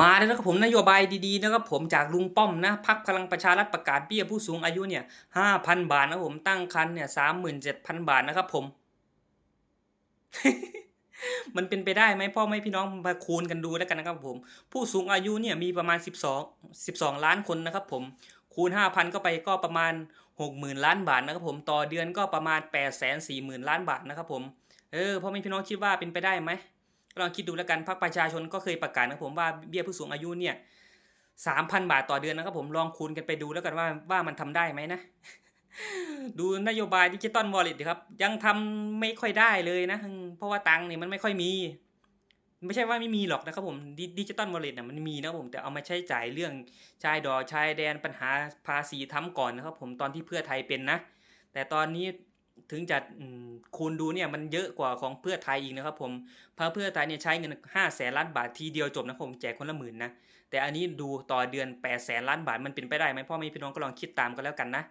มาแล้วนะครับผมนโยบายดีๆนะครับผมจากลุงป้อมนะพักพลังประชารัฐประกาศเบี้ยผู้สูงอายุเนี่ยห้าพันบาทนะผมตั้งครรภ์เนี่ยสามหมื่นเจ็ดพันบาทนะครับผม มันเป็นไปได้ไหมพ่อแม่พี่น้องมาคูณกันดูแล้วกันนะครับผม ผู้สูงอายุเนี่ยมีประมาณ 12 12 ล้านคนนะครับผมคูณ 5,000 ก็ไปก็ประมาณ 60,000 ล้านบาทนะครับผมต่อเดือนก็ประมาณ8 4 0 0 0 0 ล้านบาทนะครับผมเออพ่อแม่พี่น้องคิดว่าเป็นไปได้ไหม ลองคิดดูแล้วกันพรรคประชาชนก็เคยประกาศนะผมว่าเบี้ยผู้สูงอายุเนี่ย3,000บาทต่อเดือนนะครับผมลองคูณกันไปดูแล้วกันว่าว่ามันทำได้ไหมนะ ดูนโยบายดิจิตอลวอลเล็ตครับยังทำไม่ค่อยได้เลยนะ เพราะว่าตังค์เนี่ยมันไม่ค่อยมี ไม่ใช่ว่าไม่มีหรอกนะครับผมดิจิตอลวอลเล็ตน่ะมันมีนะผมแต่เอามาใช้จ่ายเรื่องชายดอชายแดนปัญหาภาษีทำก่อนนะครับผมตอนที่เพื่อไทยเป็นนะ แต่ตอนนี้ ถึงจะคูณดูเนี่ยมันเยอะกว่าของเพื่อไทยอีกนะครับผมพราะเพื่อไทยเนี่ยใช้เงิน5แสนล้านบาททีเดียวจบนะครับผมแจกคนละหมื่นนะแต่อันนี้ดูต่อเดือน8แสนล้านบาทมันเป็นไปได้ไหมพ่อแม่พี่น้องก็ลองคิดตามกันแล้วกันนะ